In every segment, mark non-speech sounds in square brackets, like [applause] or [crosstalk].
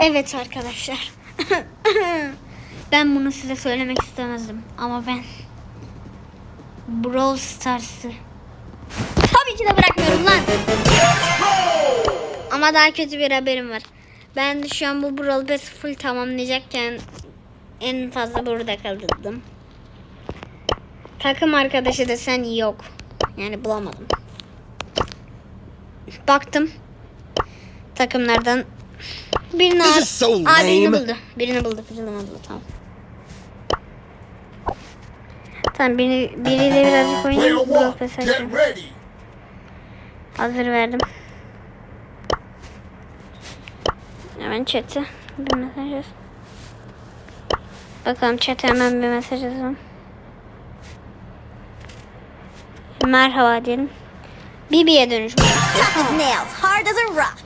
Evet arkadaşlar. [laughs] ben bunu size söylemek istemezdim ama ben Brawl Stars'ı tabii ki de bırakmıyorum lan. Ama daha kötü bir haberim var. Ben şu an bu Brawl Pass full tamamlayacakken en fazla burada kaldım. Takım arkadaşı desen yok. Yani bulamadım. Baktım. Takımlardan birini This is so Aa, birini lame. buldu. Birini buldu. Birini buldu. Tamam. Tamam biri, biriyle birazcık oynayayım. açayım. ready. Hazır verdim. Hemen chat'e bir mesaj yaz. Bakalım chat'e hemen bir mesaj yazalım. Merhaba diyelim. Bibi'ye dönüşmek istiyor. Tough as nails, hard as a rock.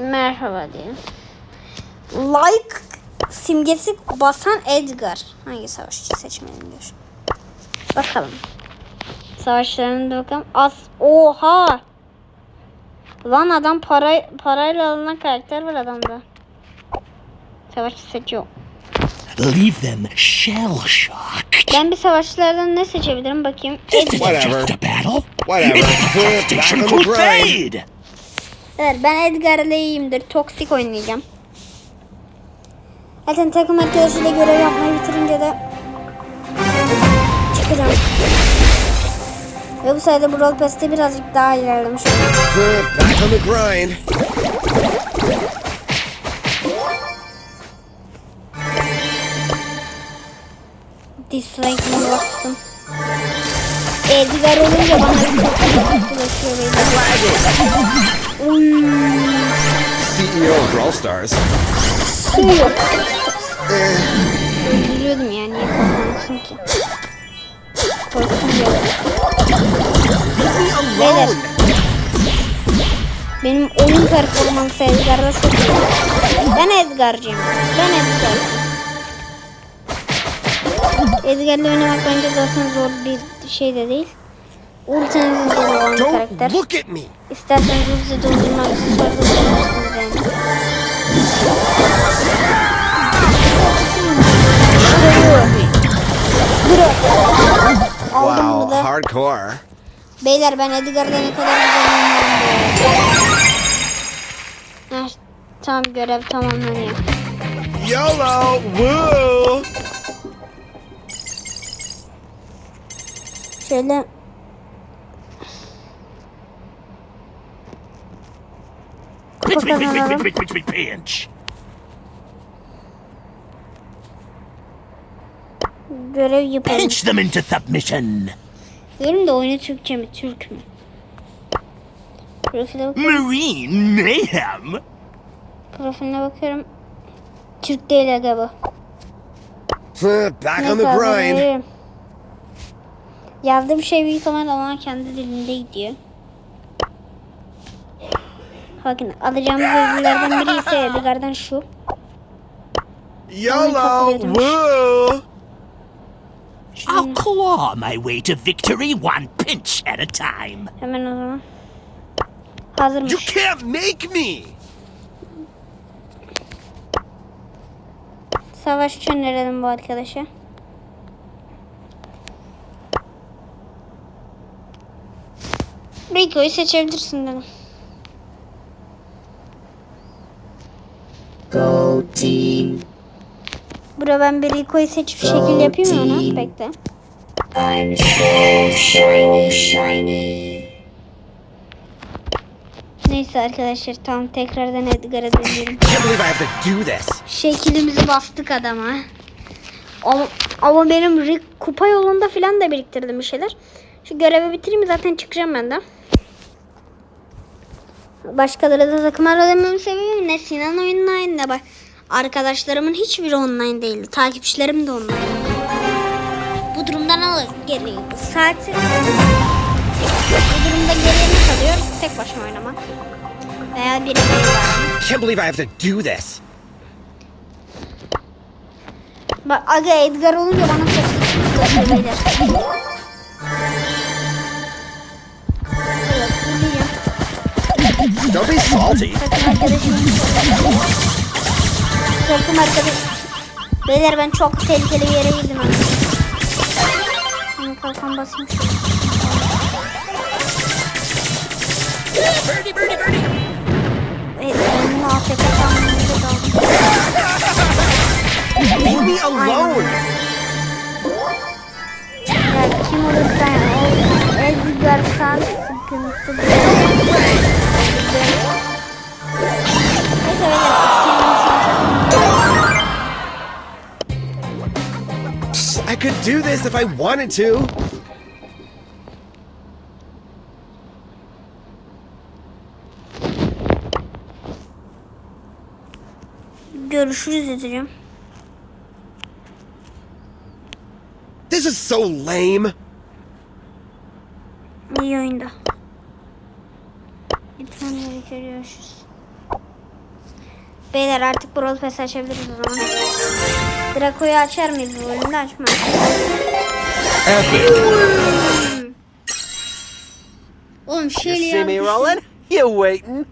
Merhaba diyelim. Like simgesi basan Edgar. Hangi savaşçı seçmeliyim diyor. Bakalım. Savaşlarına da bakalım. As Oha! Lan adam para parayla alınan karakter var adamda. Savaşçı seçiyor. Leave them shell shocked. Ben bir savaşçılardan ne seçebilirim bakayım. This Edgar. Whatever. just a battle. Whatever. It's the Back Devastation on the grind. Crusade. Evet ben Edgar'la iyiyimdir. Toksik oynayacağım. Zaten takım arkadaşıyla görev yapmayı bitirince de çıkacağım. Ve bu sayede Brawl Pass'te birazcık daha ilerlemiş oldum. Dislike'ımı bastım. Edgar olunca bana bir çok ulaşıyor CEO of Brawl Stars. Öldürüyordum yani niye korkmasın ki. Diye. Beyler. Benim oyun performansı Edgar'da çok iyi. Ben Edgar'cıyım. Ben Edgar. Edgar'la oynamak bence zaten zor bir şey de değil. Ultiniz zor olan bir karakter. İsterseniz doldurma aksesuarı da kullanırsınız yani. Aldım Wow, bunu hardcore. Beyler ben Edgar'da ne kadar güzel oynuyorum bu Tamam görev tamamlanıyor. YOLO! Woo! Şöyle Kazanalım. görev yapalım. Pinch them into submission. Diyorum da oyunu Türkçe mi Türk mü? Profile bakıyorum. Marine mayhem. Profiline bakıyorum. Türk değil aga bu. Back on the grind. Yazdığım şey büyük ihtimalle ama kendi dilinde gidiyor. Bakın alacağımız ödüllerden biri ise [laughs] Edgar'dan şu. YOLO! Woo! I'll claw my way to victory one pinch at a time. Hemen o zaman. You Hazırmış. can't make me! Savaş önerelim bu arkadaşa. Rico'yu seçebilirsin dedim. Bura ben bir Rico'yu seçip şekil yapayım mı ona? Bekle. I'm so shiny, shiny. Neyse arkadaşlar tamam tekrardan Edgar'a dönüyorum. Can't believe I have to do this. Şekilimizi bastık adama. Ama, ama benim Rick kupa yolunda filan da biriktirdim bir şeyler. Şu görevi bitireyim zaten çıkacağım ben de. Başkaları da takımlarla demem sebebim ne Sinan oyunun ne bak. Arkadaşlarımın hiçbiri online değildi. Takipçilerim de online. Bu durumdan alır geri. Saati bu durumda geriye ne kalıyor? Tek başıma oynamak. Veya birileri var. Can't believe I have to do this. Bak aga Edgar olunca bana fullleyeceğim. Don't be salty. Takım arkadaş. Beyler ben çok tehlikeli bir yere girdim abi. Şimdi kalkan basayım şöyle. Evet, benim AFK sanmamda daldım. Leave me alone. Ya kim olursa o Edgar San sıkıntı. Neyse beyler. Psst, I could do this if I wanted to. Görüşürüz. This is so lame. İyi oyunda. Lütfen gerekiyor görüşürüz. Beyler artık Brawl Pass açabiliriz o zaman. Draco'yu açar mıyız bu bölümde açmayız. Epic. Oğlum You see me rolling? You waiting?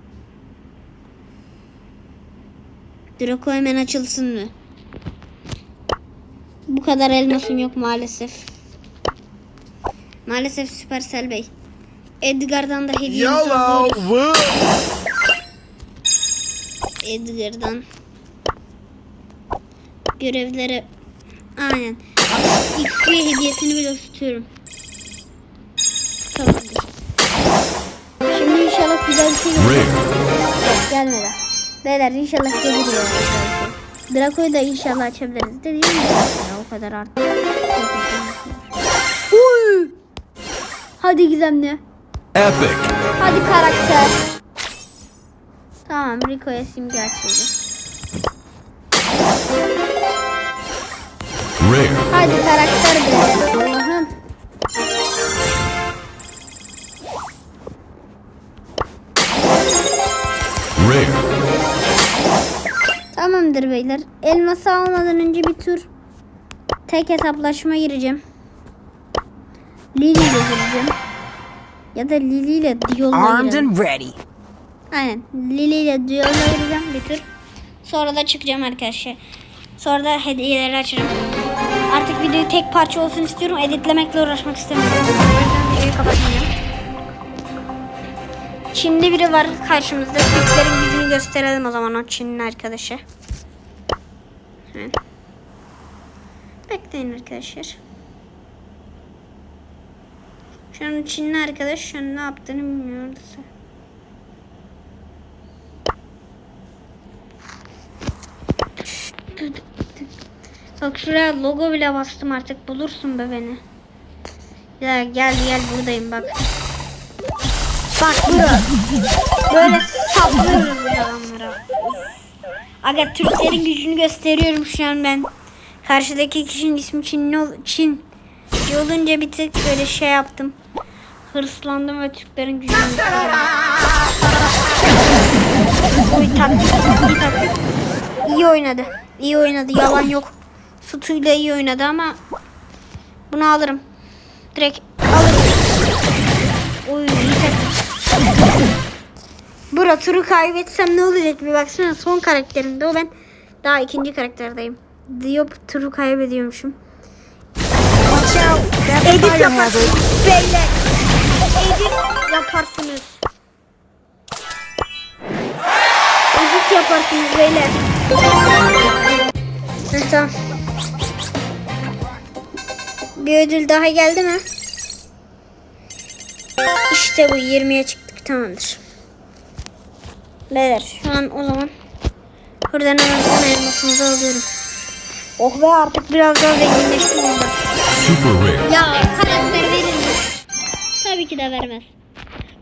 Draco hemen açılsın mı? Bu kadar elmasım yok maalesef. Maalesef Supercell Bey. Edgar'dan da hediyemizi YOLO. alıyoruz. Woo. Edgar'dan. Görevlere aynen. XP hediyesini bile tutuyorum. Tamamdır. Şimdi inşallah güzel bir şey gelir. Gelmedi. Beyler inşallah gelir ya. şey. Draco'yu da inşallah açabiliriz. Dediğim gibi ya o kadar artık. Uy! Hadi gizemli. Epic. Hadi karakter. Tamam Rico'ya simge açıldı. Hadi karakter be. Allah'ım. Rare. Tamamdır beyler. Elması almadan önce bir tur tek hesaplaşma gireceğim. Lili ile gireceğim. Ya da Lili ile Diyol'la Armed gireceğim. and ready. Aynen. Lili ile Diyol'la gireceğim bir tur. Sonra da çıkacağım arkadaşlar. Sonra da hediyeleri açarım. Artık videoyu tek parça olsun istiyorum. Editlemekle uğraşmak istemiyorum. O yüzden videoyu kapatmayacağım. Çinli biri var karşımızda. Türklerin gücünü gösterelim o zaman o Çinli arkadaşa. Hemen. Bekleyin arkadaşlar. Şu an Çinli arkadaş şu an ne yaptığını bilmiyoruz. Bak şuraya logo bile bastım artık bulursun be beni. Ya gel gel buradayım bak. Bak bura. Böyle saplıyoruz biz adamlara. Aga Türklerin gücünü gösteriyorum şu an ben. Karşıdaki kişinin ismi Çinli ol Çin. olunca bir tık böyle şey yaptım. Hırslandım ve Türklerin gücünü gösteriyorum. Oy taktik, taktik. İyi oynadı. İyi oynadı. Yalan yok. Sütüyle iyi oynadı ama bunu alırım. Direkt alırım. Oy. Bura turu kaybetsem ne olacak bir baksana son karakterimde o ben daha ikinci karakterdeyim. Diop turu kaybediyormuşum. Edit yaparsınız beyler. Edit yaparsınız. Edit yaparsınız beyler. Tamam. Bir ödül daha geldi mi? İşte bu 20'ye çıktık tamamdır. Beyler şu an o zaman buradan hemen 10 elmasımızı alıyorum. Oh be artık biraz daha zenginleştim onda. Ya karakter verir mi? Tabii ki de vermez.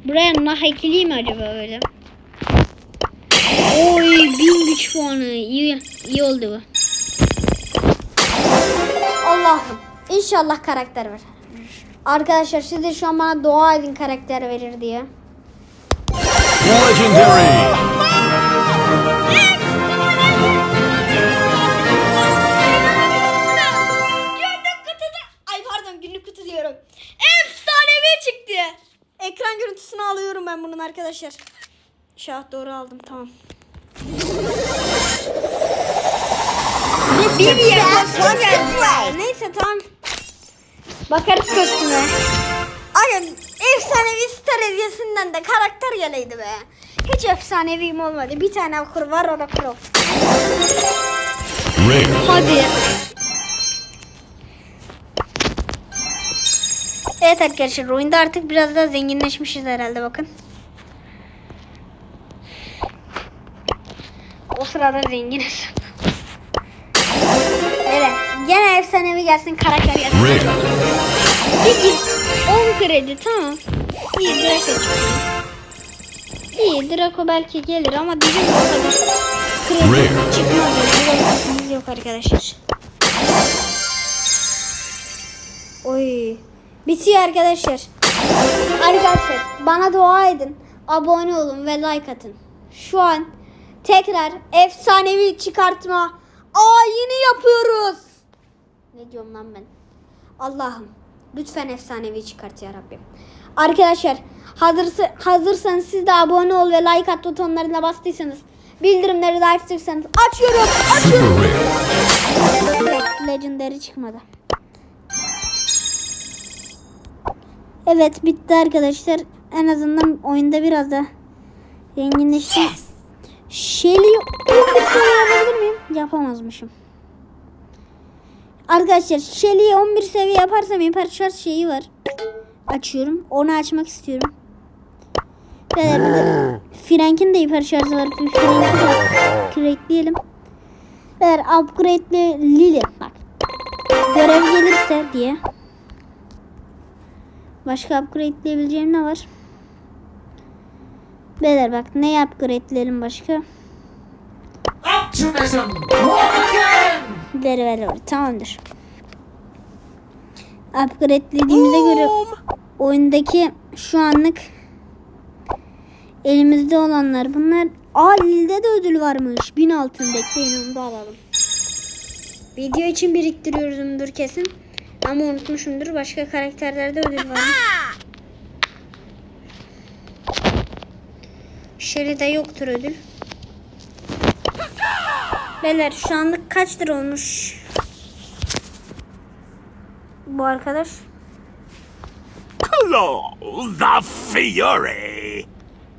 Buraya nah ekileyim mi acaba öyle? Oy bin güç puanı. İyi, iyi oldu bu. Allah'ım. İnşallah karakter verir. Arkadaşlar siz de şu an bana dua edin karakter verir diye. Legendary. Günlük kutuda. Ay pardon günlük kutu diyorum. Efsanevi çıktı. Ekran görüntüsünü alıyorum ben bunun arkadaşlar. İnşaat doğru aldım tamam. Neyse tamam. Bakarız kostüme. Ay efsanevi star hediyesinden de karakter geleydi be. Hiç efsaneviyim olmadı. Bir tane kur var o da. Rare. Hadi. Evet arkadaşlar oyunda artık biraz daha zenginleşmişiz herhalde bakın. O sırada zenginiz. Gene efsanevi gelsin karakter gelsin. Git. 10 kredi tamam. İyi Draco çıkıyor. İyi Draco belki gelir ama bizim o kadar kredi çıkmaz. Bulamamışsınız yok arkadaşlar. Oy. Bitiyor arkadaşlar. Arkadaşlar bana dua edin. Abone olun ve like atın. Şu an tekrar efsanevi çıkartma ayini yapıyoruz. Ne diyorum lan ben? Allah'ım lütfen efsanevi çıkart ya Rabbim. Arkadaşlar hazırsa, hazırsanız siz de abone ol ve like at butonlarına bastıysanız bildirimleri de açtıysanız açıyorum. Açıyorum. Legendary çıkmadı. Evet bitti arkadaşlar. En azından oyunda biraz da zenginleştim. Shelly 11 seviye yapabilir miyim? Yapamazmışım. Arkadaşlar Shelly'yi 11 seviye yaparsam hiper şeyi var. Açıyorum. Onu açmak istiyorum. Bir de Frank'in de hiper şarjı var. Frank'i de crackleyelim. Eğer upgrade'li Lily bak. Görev gelirse diye. Başka upgrade'leyebileceğim ne var? Beyler bak ne upgrade'leyelim başka? Ver ver ver tamamdır. Upgrade'lediğimize göre oyundaki şu anlık elimizde olanlar bunlar. Aa Lil'de de ödül varmış. 1000 altın bekleyin onu da alalım. Video için biriktiriyorumdur kesin. Ama unutmuşumdur. Başka karakterlerde ödül var. Sherry'de yoktur ödül. Beyler şu anlık kaç lira olmuş? Bu arkadaş. Hello, the Fury.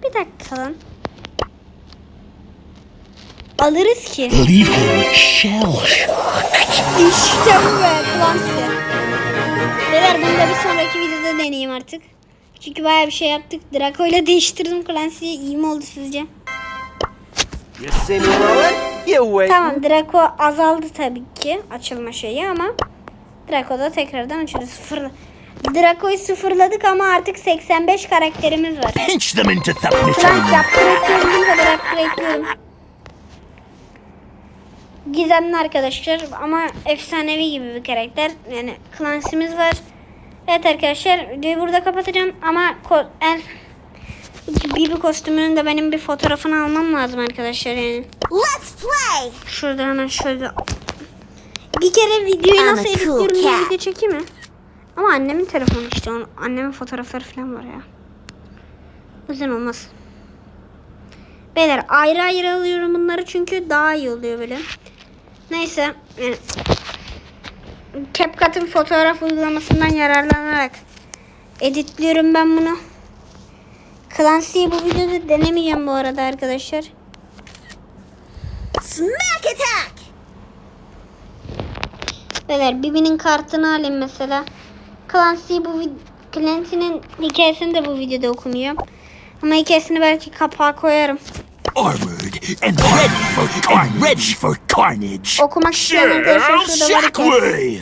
Bir dakika lan. Alırız ki. Leave him shell. İşte bu be Clancy. Beyler bunu da bir sonraki videoda deneyeyim artık. Çünkü bayağı bir şey yaptık. Draco ile değiştirdim Clancy'yi. İyi mi oldu sizce? You see me rolling? Wait. Tamam Draco azaldı tabii ki açılma şeyi ama Draco da tekrardan açıldı. Sıfır. Draco'yu sıfırladık ama artık 85 karakterimiz var. Pinch them into Clancy submission. upgrade'leyebildiğim kadar upgrade'liyorum. Gizemli arkadaşlar ama efsanevi gibi bir karakter. Yani Clancy'miz var. Evet arkadaşlar videoyu burada kapatacağım ama en Bibi kostümünün de benim bir fotoğrafını almam lazım arkadaşlar yani. Let's play. Şurada hemen şöyle. Bir kere videoyu nasıl a cool editliyorum diye video çekeyim mi? Ama annemin telefonu işte. Onun, annemin fotoğrafları falan var ya. Yüzden olmaz. Beyler ayrı ayrı alıyorum bunları çünkü daha iyi oluyor böyle. Neyse. Yani, CapCut'ın fotoğraf uygulamasından yararlanarak editliyorum ben bunu. Clancy'yi bu videoda denemeyeceğim bu arada arkadaşlar. Smack attack. Beyler Bibi'nin kartını alayım mesela. Clancy bu vid- Clancy'nin hikayesini de bu videoda okumuyor. Ama hikayesini belki kapağa koyarım. Armored and ready for and ready for carnage. Okumak isteyen arkadaşlar şurada var. Shockwave.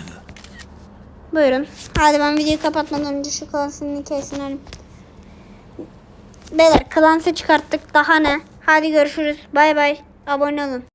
Buyurun. Hadi ben videoyu kapatmadan önce şu Clancy'nin hikayesini alayım. Beyler Clancy çıkarttık. Daha ne? Hadi görüşürüz. Bay bay. Abone olun.